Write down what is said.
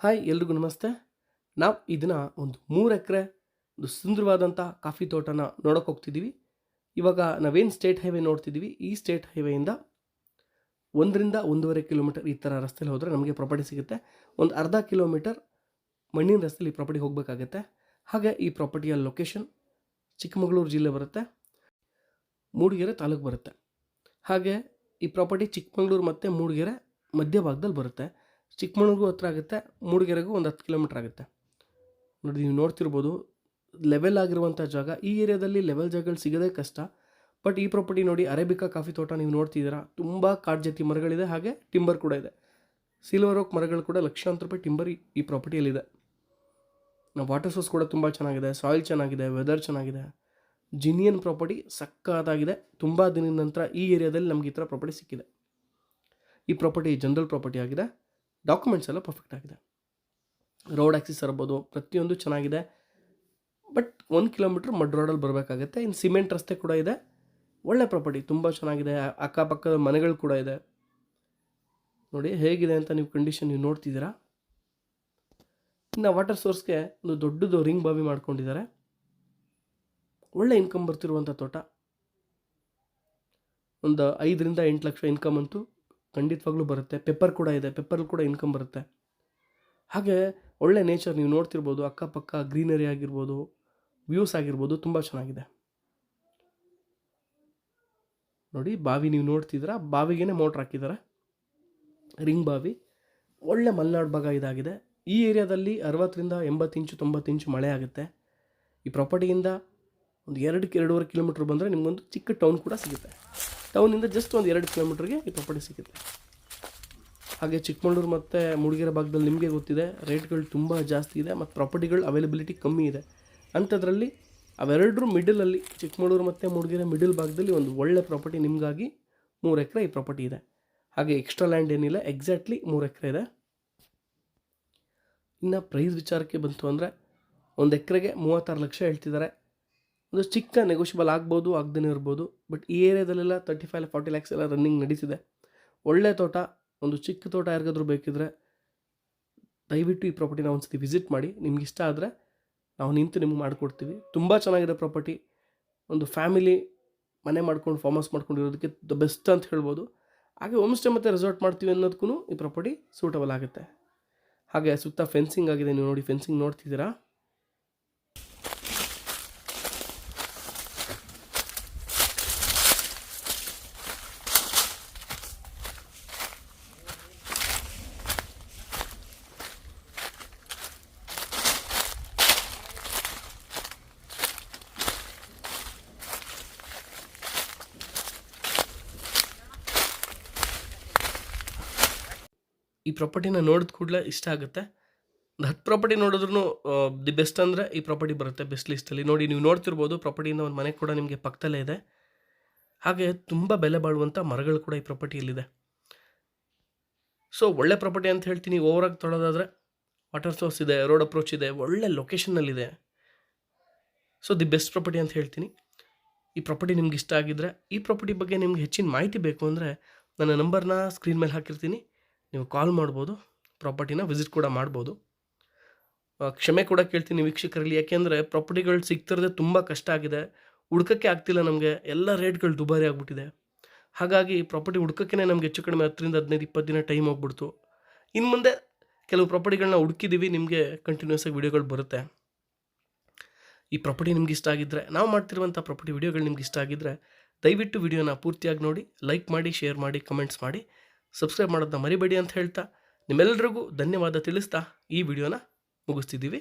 Hi ಎಲ್ರಿಗೂ ನಮಸ್ತೆ. ನಾವು ಇದನ್ನು ಒಂದು ಮೂರು ಎಕರೆ, ಒಂದು ಸುಂದರವಾದಂಥ ಕಾಫಿ ತೋಟನ ನೋಡೋಕೆ ಹೋಗ್ತಿದ್ದೀವಿ ಇವಾಗ ನಾವೇನು ಸ್ಟೇಟ್ ಹೈವೇ ನೋಡ್ತಿದ್ದೀವಿ ಈ ಸ್ಟೇಟ್ ಹೈವೇಯಿಂದ ಒಂದರಿಂದ ಒಂದೂವರೆ ಕಿಲೋಮೀಟರ್ ಈ ಥರ ರಸ್ತೆಯಲ್ಲಿ ಹೋದರೆ ನಮಗೆ ಪ್ರಾಪರ್ಟಿ ಸಿಗುತ್ತೆ. ಒಂದು ಅರ್ಧ ಕಿಲೋಮೀಟರ್ ಮಣ್ಣಿನ ರಸ್ತೆಯಲ್ಲಿ ಈ ಪ್ರಾಪರ್ಟಿ ಹೋಗಬೇಕಾಗತ್ತೆ. ಹಾಗೆ ಈ ಪ್ರಾಪರ್ಟಿಯ ಲೊಕೇಶನ್ ಚಿಕ್ಕಮಗಳೂರು ಜಿಲ್ಲೆ ಬರುತ್ತೆ. ಮೂಡಿಗೆರೆ ತಾಲೂಕು ಬರುತ್ತೆ. ಹಾಗೆ ಈ ಪ್ರಾಪರ್ಟಿ ಚಿಕ್ಕಮಗಳೂರು ಮತ್ತು ಮೂಡಿಗೆರೆ ಮಧ್ಯಭಾಗದಲ್ಲಿ ಬರುತ್ತೆ. ಚಿಕ್ಕಮಗಳೂರಿಗೂ ಹತ್ರ ಆಗುತ್ತೆ, ಮೂಡಿಗೆರೆಗೂ ಒಂದು ಹತ್ತು ಕಿಲೋಮೀಟ್ರ್ ಆಗುತ್ತೆ. ನೋಡಿ, ನೀವು ನೋಡ್ತಿರ್ಬೋದು ಲೆವೆಲ್ ಆಗಿರುವಂಥ ಜಾಗ, ಈ ಏರಿಯಾದಲ್ಲಿ ಲೆವೆಲ್ ಜಾಗಗಳು ಸಿಗೋದೇ ಕಷ್ಟ. ಬಟ್ ಈ ಪ್ರಾಪರ್ಟಿ ನೋಡಿ, ಅರೇಬಿಕಾ ಕಾಫಿ ತೋಟ ನೀವು ನೋಡ್ತಿದ್ದೀರಾ, ತುಂಬ ಕಾಡ್ಜಾತಿ ಮರಗಳಿದೆ, ಹಾಗೆ ಟಿಂಬರ್ ಕೂಡ ಇದೆ. ಸಿಲ್ವರ್ ಓಕ್ ಮರಗಳು ಕೂಡ ಲಕ್ಷಾಂತರ ರೂಪಾಯಿ ಟಿಂಬರ್ ಈ- ಪ್ರಾಪರ್ಟಿಯಲ್ಲಿದೆ ವಾಟರ್ ಸೋರ್ಸ್ ಕೂಡ ತುಂಬ ಚೆನ್ನಾಗಿದೆ ಸಾಯಿಲ್ ಚೆನ್ನಾಗಿದೆ ವೆದರ್ ಚೆನ್ನಾಗಿದೆ. ಜಿನಿಯನ್ ಪ್ರಾಪರ್ಟಿ ಸಕ್ಕತ್ತಾಗಿದೆ, ತುಂಬ ದಿನದ ನಂತರ ಈ ಏರಿಯಾದಲ್ಲಿ ನಮಗೆ ಈ ಥರ ಪ್ರಾಪರ್ಟಿ ಸಿಕ್ಕಿದೆ. ಈ ಪ್ರಾಪರ್ಟಿ ಜನರಲ್ ಪ್ರಾಪರ್ಟಿ ಆಗಿದೆ. ಡಾಕ್ಯುಮೆಂಟ್ಸ್ ಎಲ್ಲ ಪರ್ಫೆಕ್ಟ್ ಆಗಿದೆ. ರೋಡ್ ಆಕ್ಸಿಸ್ ಇರ್ಬೋದು ಪ್ರತಿಯೊಂದು ಚೆನ್ನಾಗಿದೆ. ಬಟ್ ಒಂದು ಕಿಲೋಮೀಟ್ರ್ ಮಡ್ ರೋಡಲ್ಲಿ ಬರಬೇಕಾಗತ್ತೆ. ಇನ್ನು ಸಿಮೆಂಟ್ ರಸ್ತೆ ಕೂಡ ಇದೆ. ಒಳ್ಳೆ ಪ್ರಾಪರ್ಟಿ ತುಂಬ ಚೆನ್ನಾಗಿದೆ. ಅಕ್ಕಪಕ್ಕದ ಮನೆಗಳು ಕೂಡ ಇದೆ. ನೋಡಿ, ಹೇಗಿದೆ ಅಂತ ನೀವು ಕಂಡೀಷನ್ ನೀವು ನೋಡ್ತಿದ್ದೀರಾ? ಇನ್ನು ವಾಟರ್ ಸೋರ್ಸ್ಗೆ ಒಂದು ದೊಡ್ಡದು ರಿಂಗ್ ಬಾವಿ ಮಾಡ್ಕೊಂಡಿದ್ದಾರೆ. ಒಳ್ಳೆ ಇನ್ಕಮ್ ಬರ್ತಿರುವಂಥ ತೋಟ. ಒಂದು ಐದರಿಂದ ಎಂಟು ಲಕ್ಷ ಇನ್ಕಮ್ ಅಂತೂ ಖಂಡಿತವಾಗ್ಲೂ ಬರುತ್ತೆ. ಪೆಪ್ಪರ್ ಕೂಡ ಇದೆ. ಪೆಪ್ಪರ್ ಕೂಡ ಇನ್ಕಮ್ ಬರುತ್ತೆ. ಹಾಗೆ ಒಳ್ಳೆ ನೇಚರ್ ನೀವು ನೋಡ್ತಿರ್ಬೋದು. ಅಕ್ಕಪಕ್ಕ ಗ್ರೀನರಿ ಆಗಿರ್ಬೋದು, ವ್ಯೂಸ್ ಆಗಿರ್ಬೋದು ತುಂಬ ಚೆನ್ನಾಗಿದೆ. ನೋಡಿ, ಬಾವಿ ನೀವು ನೋಡ್ತಿದ್ದೀರಾ? ಬಾವಿಗೇನೆ ಮೋಟ್ರ್ ಹಾಕಿದ್ದಾರೆ. ರಿಂಗ್ ಬಾವಿ. ಒಳ್ಳೆ ಮಲೆನಾಡು ಭಾಗ ಇದಾಗಿದೆ. ಈ ಏರಿಯಾದಲ್ಲಿ ಅರವತ್ತರಿಂದ ಎಂಬತ್ತು ಇಂಚು, ತೊಂಬತ್ತು ಇಂಚು ಮಳೆ ಆಗುತ್ತೆ. ಈ ಪ್ರಾಪರ್ಟಿಯಿಂದ ಒಂದು ಎರಡಕ್ಕೆ ಎರಡೂವರೆ ಕಿಲೋಮೀಟ್ರ್ ಬಂದರೆ ನಿಮಗೊಂದು ಚಿಕ್ಕ ಟೌನ್ ಕೂಡ ಸಿಗುತ್ತೆ. ಟೌನಿಂದ ಜಸ್ಟ್ ಒಂದು ಎರಡು ಕಿಲೋಮೀಟ್ರಿಗೆ ಈ ಪ್ರಾಪರ್ಟಿ ಸಿಗುತ್ತೆ. ಹಾಗೆ ಚಿಕ್ಕಮಗಳೂರು ಮತ್ತು ಮೂಡಿಗೆರೆ ಭಾಗದಲ್ಲಿ ನಿಮಗೆ ಗೊತ್ತಿದೆ ರೇಟ್ಗಳು ತುಂಬ ಜಾಸ್ತಿ ಇದೆ ಮತ್ತು ಪ್ರಾಪರ್ಟಿಗಳು ಅವೈಲಬಿಲಿಟಿ ಕಮ್ಮಿ ಇದೆ. ಅಂಥದ್ರಲ್ಲಿ ಅವೆರಡರ ಮಿಡಲಲ್ಲಿ ಚಿಕ್ಕಮಗಳೂರು ಮತ್ತು ಮೂಡಿಗೆರೆ ಮಿಡಲ್ ಭಾಗದಲ್ಲಿ ಒಂದು ಒಳ್ಳೆ ಪ್ರಾಪರ್ಟಿ ನಿಮಗಾಗಿ ಮೂರು ಎಕರೆ ಈ ಪ್ರಾಪರ್ಟಿ ಇದೆ. ಹಾಗೆ ಎಕ್ಸ್ಟ್ರಾ ಲ್ಯಾಂಡ್ ಏನಿಲ್ಲ ಎಕ್ಸಾಕ್ಟ್ಲಿ ಮೂರು ಎಕರೆ ಇದೆ. ಇನ್ನು ಪ್ರೈಸ್ ವಿಚಾರಕ್ಕೆ ಬಂತು ಅಂದರೆ ಒಂದು ಎಕರೆಗೆ ಮೂವತ್ತಾರು ಲಕ್ಷ ಹೇಳ್ತಿದ್ದಾರೆ. ಒಂದು ಚಿಕ್ಕ ನೆಗೋಷಿಯಬಲ್ ಆಗ್ಬೋದು ಆಗ್ದೇ ಇರ್ಬೋದು ಬಟ್ ಈ ಏರಿಯಾದಲ್ಲೆಲ್ಲ ತರ್ಟಿ ಫೈವ್ ಫಾರ್ಟಿ ಲ್ಯಾಕ್ಸ್ ಎಲ್ಲ ರನ್ನಿಂಗ್ ನಡೀತಿದೆ. ಒಳ್ಳೆ ತೋಟ, ಒಂದು ಚಿಕ್ಕ ತೋಟ ಯಾರಿಗಾದ್ರೂ ಬೇಕಿದ್ರೆ ದಯವಿಟ್ಟು ಈ ಪ್ರಾಪರ್ಟಿನ ಒಂದ್ಸತಿ ವಿಸಿಟ್ ಮಾಡಿ. ನಿಮ್ಗೆ ಇಷ್ಟ ಆದರೆ ನಾವು ನಿಂತು ನಿಮ್ಗೆ ಮಾಡಿಕೊಡ್ತೀವಿ. ತುಂಬ ಚೆನ್ನಾಗಿದೆ ಪ್ರಾಪರ್ಟಿ ಒಂದು ಫ್ಯಾಮಿಲಿ ಮನೆ ಮಾಡ್ಕೊಂಡು ಫಾರ್ಮ್ ಹೌಸ್ ಮಾಡ್ಕೊಂಡಿರೋದಕ್ಕೆ ದ ಬೆಸ್ಟ್ ಅಂತ ಹೇಳ್ಬೋದು. ಹಾಗೆ ಹೋಮ್ ಸ್ಟೇ ಮತ್ತು ರೆಸಾರ್ಟ್ ಮಾಡ್ತೀವಿ ಅನ್ನೋದಕ್ಕೂ ಈ ಪ್ರಾಪರ್ಟಿ ಸೂಟಬಲ್ ಆಗುತ್ತೆ. ಹಾಗೆ ಸುತ್ತ ಫೆನ್ಸಿಂಗ್ ಆಗಿದೆ. ನೀವು ನೋಡಿ ಫೆನ್ಸಿಂಗ್ ನೋಡ್ತಿದ್ದೀರಾ? ಈ ಪ್ರಾಪರ್ಟಿನ ನೋಡಿದ ಕೂಡಲೇ ಇಷ್ಟ ಆಗುತ್ತೆ. ಹತ್ತು ಪ್ರಾಪರ್ಟಿ ನೋಡಿದ್ರು ದಿ ಬೆಸ್ಟ್ ಅಂದರೆ ಈ ಪ್ರಾಪರ್ಟಿ ಬರುತ್ತೆ ಬೆಸ್ಟ್ ಲಿಸ್ಟಲ್ಲಿ ನೋಡಿ, ನೀವು ನೋಡ್ತಿರ್ಬೋದು ಪ್ರಾಪರ್ಟಿಯಿಂದ ಒಂದು ಮನೆ ಕೂಡ ನಿಮಗೆ ಪಕ್ಕದಲ್ಲೇ ಇದೆ. ಹಾಗೆ ತುಂಬ ಬೆಲೆ ಬಾಳುವಂಥ ಮರಗಳು ಕೂಡ ಈ ಪ್ರಾಪರ್ಟಿಯಲ್ಲಿದೆ ಸೊ ಒಳ್ಳೆ ಪ್ರಾಪರ್ಟಿ ಅಂತ ಹೇಳ್ತೀನಿ, ಓವರಾಗಿ ತೊಳೋದಾದರೆ ವಾಟರ್ ಸೋರ್ಸ್ ಇದೆ ರೋಡ್ ಅಪ್ರೋಚ್ ಇದೆ, ಒಳ್ಳೆ ಲೊಕೇಶನ್ನಲ್ಲಿದೆ ಸೊ ದಿ ಬೆಸ್ಟ್ ಪ್ರಾಪರ್ಟಿ ಅಂತ ಹೇಳ್ತೀನಿ. ಈ ಪ್ರಾಪರ್ಟಿ ನಿಮ್ಗೆ ಇಷ್ಟ ಆಗಿದ್ರೆ, ಈ ಪ್ರಾಪರ್ಟಿ ಬಗ್ಗೆ ನಿಮ್ಗೆ ಹೆಚ್ಚಿನ ಮಾಹಿತಿ ಬೇಕು ಅಂದರೆ, ನನ್ನ ನಂಬರ್ನ ಸ್ಕ್ರೀನ್ ಮೇಲೆ ಹಾಕಿರ್ತೀನಿ. ನೀವು ಕಾಲ್ ಮಾಡ್ಬೋದು ಪ್ರಾಪರ್ಟಿನ ವಿಸಿಟ್ ಕೂಡ ಮಾಡ್ಬೋದು. ಕ್ಷಮೆ ಕೂಡ ಕೇಳ್ತೀನಿ ವೀಕ್ಷಕರಲ್ಲಿ, ಯಾಕೆಂದರೆ ಪ್ರಾಪರ್ಟಿಗಳು ಸಿಗ್ತಿರೋದೇ ತುಂಬ ಕಷ್ಟ ಆಗಿದೆ. ಹುಡ್ಕೋಕ್ಕೆ ಆಗ್ತಿಲ್ಲ ನಮಗೆ, ಎಲ್ಲ ರೇಟ್ಗಳು ದುಬಾರಿ ಆಗಿಬಿಟ್ಟಿದೆ. ಹಾಗಾಗಿ ಪ್ರಾಪರ್ಟಿ ಹುಡ್ಕಕ್ಕೆ ನಮ್ಗೆ ಹೆಚ್ಚು ಕಡಿಮೆ ಹತ್ತರಿಂದ ಹದಿನೈದು, ಇಪ್ಪತ್ತು ದಿನ ಟೈಮ್ ಹೋಗ್ಬಿಡ್ತು. ಇನ್ನು ಮುಂದೆ ಕೆಲವು ಪ್ರಾಪರ್ಟಿಗಳನ್ನ ಹುಡುಕಿದ್ದೀವಿ ನಿಮಗೆ ಕಂಟಿನ್ಯೂಸ್ ಆಗಿ ವಿಡಿಯೋಗಳು ಬರುತ್ತೆ. ಈ ಪ್ರಾಪರ್ಟಿ ನಿಮ್ಗೆ ಇಷ್ಟ ಆಗಿದ್ದರೆ ನಾವು ಮಾಡ್ತಿರುವಂಥ ಪ್ರಾಪರ್ಟಿ ವೀಡಿಯೋಗಳು ನಿಮ್ಗೆ ಇಷ್ಟ ಆಗಿದ್ದರೆ ದಯವಿಟ್ಟು ವಿಡಿಯೋನ ಪೂರ್ತಿಯಾಗಿ ನೋಡಿ ಲೈಕ್ ಮಾಡಿ ಶೇರ್ ಮಾಡಿ ಕಮೆಂಟ್ಸ್ ಮಾಡಿ. ಸಬ್ಸ್ಕ್ರೈಬ್ ಮಾಡೋದನ್ನ ಮರಿಬೇಡಿ ಅಂತ ಹೇಳ್ತಾ ನಿಮ್ಮೆಲ್ಲರಿಗೂ ಧನ್ಯವಾದ ತಿಳಿಸ್ತಾ ಈ ವಿಡಿಯೋನ ಮುಗಿಸ್ತಿದ್ದೀವಿ.